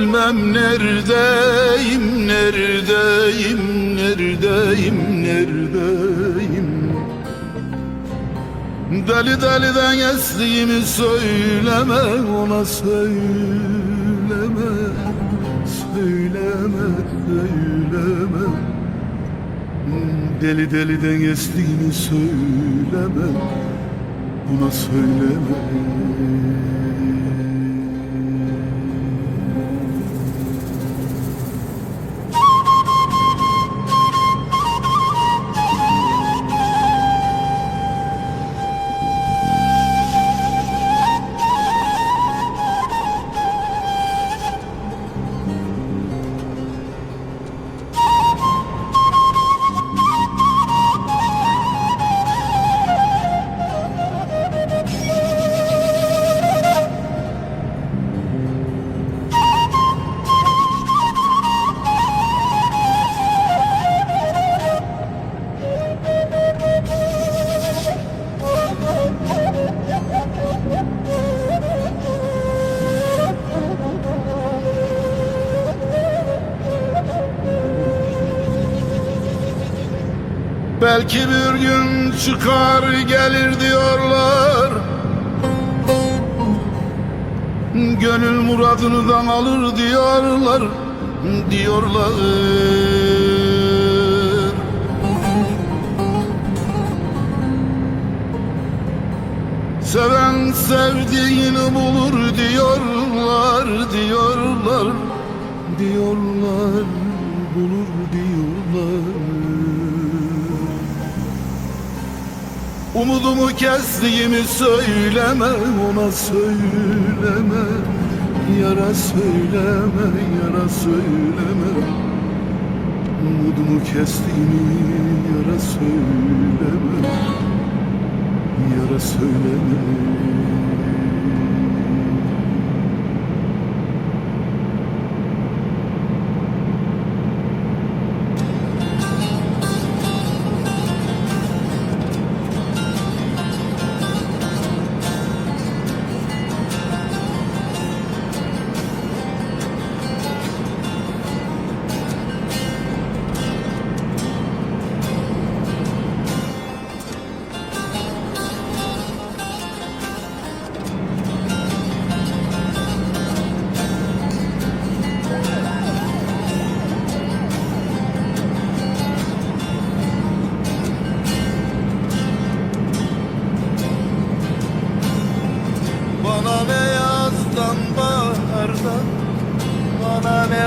bilmem neredeyim, neredeyim, neredeyim, neredeyim. Deli deliden estiğimi söyleme ona söyleme Söyleme, söyleme. Deli deliden estiğimi söyleme Buna söyleme Belki bir gün çıkar gelir diyorlar. Gönül muradından alır diyorlar Diyorlar. Seven sevdiğini bulur diyorlar Diyorlar. Diyorlar Bulur diyorlar Umudumu kestiğimi söyleme ona söyleme. Yara söyleme yara söyleme. Umudumu kestiğimi yara söyleme Yara söyleme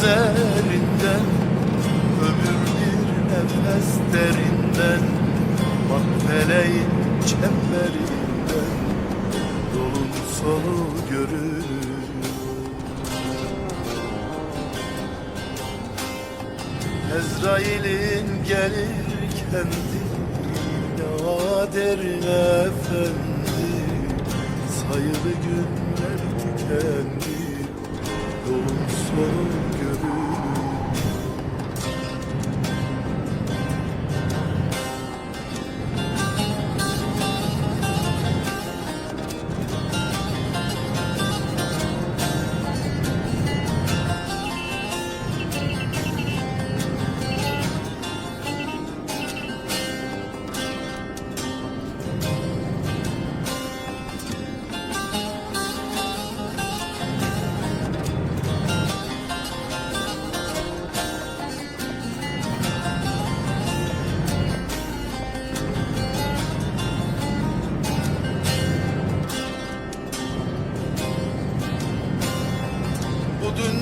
üzerinden Ömür bir nefes derinden Bak feleğin çemberinden Yolun sonu görünür Ezrail'in gelirken Nadir efendi Sayılı günler tükendi Yolun sonu görünür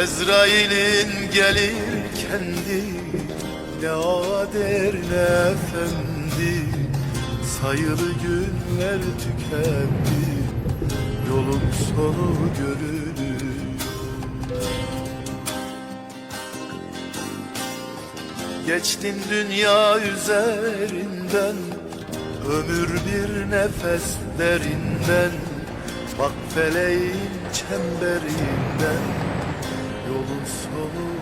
Ezrail'in gelir kendi Ne ader ne efendi. Sayılı günler tükendi Yolun sonu görünür Geçtin dünya üzerinden Ömür bir nefes derinden Bak feleğin çemberinden Yolun sonu